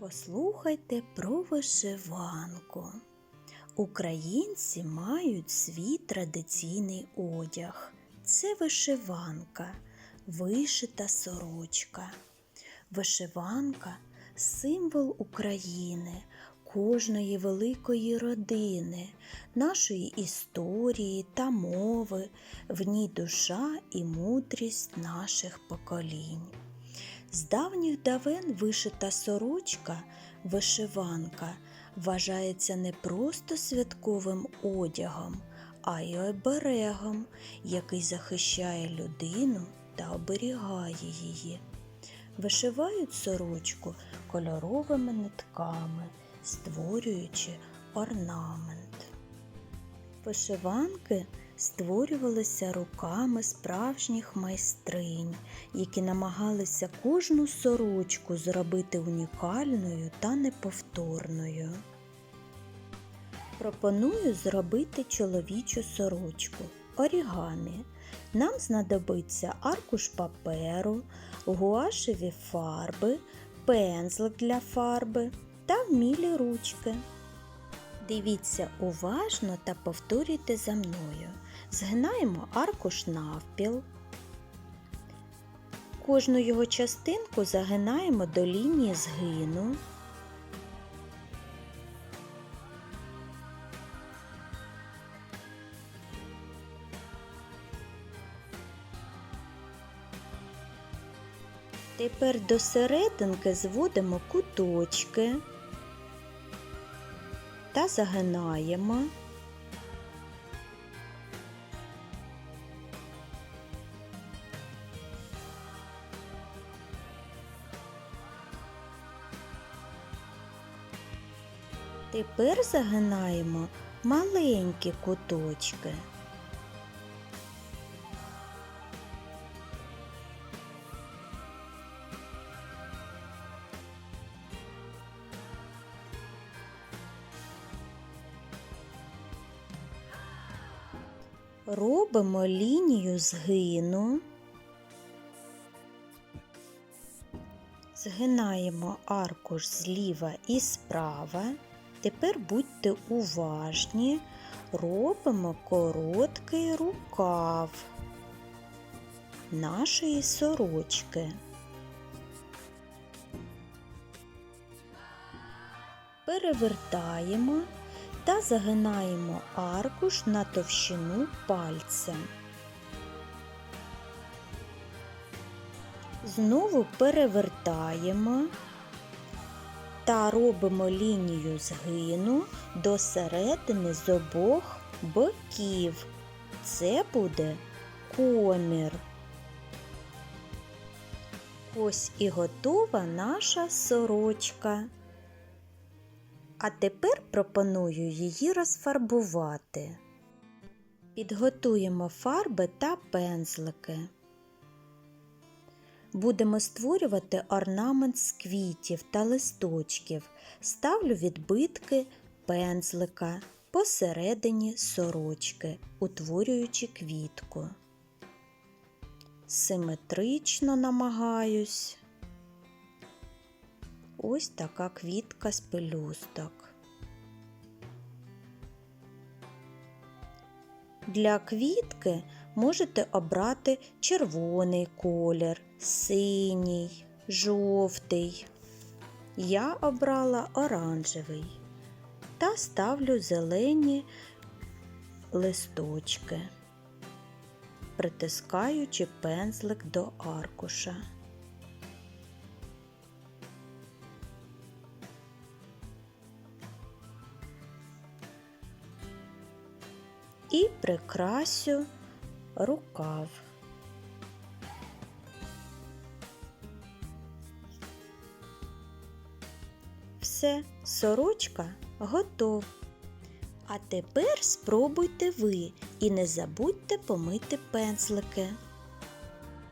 Послухайте про вишиванку. Українці мають свій традиційний одяг. Це вишиванка, вишита сорочка. Вишиванка символ України, кожної великої родини, нашої історії та мови, в ній душа і мудрість наших поколінь. З давніх давен вишита сорочка, вишиванка, вважається не просто святковим одягом, а й оберегом, який захищає людину та оберігає її. Вишивають сорочку кольоровими нитками, створюючи орнамент. Вишиванки створювалися руками справжніх майстринь, які намагалися кожну сорочку зробити унікальною та неповторною. Пропоную зробити чоловічу сорочку орігамі. Нам знадобиться аркуш паперу, гуашеві фарби, пензлик для фарби та вмілі ручки. Дивіться уважно та повторюйте за мною. Згинаємо аркуш навпіл. Кожну його частинку загинаємо до лінії згину. Тепер до серединки зводимо куточки та загинаємо. Тепер загинаємо маленькі куточки. Робимо лінію згину, згинаємо аркуш зліва і справа. Тепер будьте уважні, робимо короткий рукав нашої сорочки. Перевертаємо та загинаємо аркуш на товщину пальця. Знову перевертаємо та робимо лінію згину до середини з обох боків. Це буде комір. Ось і готова наша сорочка. А тепер пропоную її розфарбувати. Підготуємо фарби та пензлики. Будемо створювати орнамент з квітів та листочків. Ставлю відбитки пензлика посередині сорочки, утворюючи квітку. Симетрично намагаюсь. Ось така квітка з пелюсток. Для квітки можете обрати червоний колір, синій, жовтий. Я обрала оранжевий та ставлю зелені листочки, притискаючи пензлик до аркуша. І прикрасю рукав. Все, сорочка готова. А тепер спробуйте ви і не забудьте помити пензлики.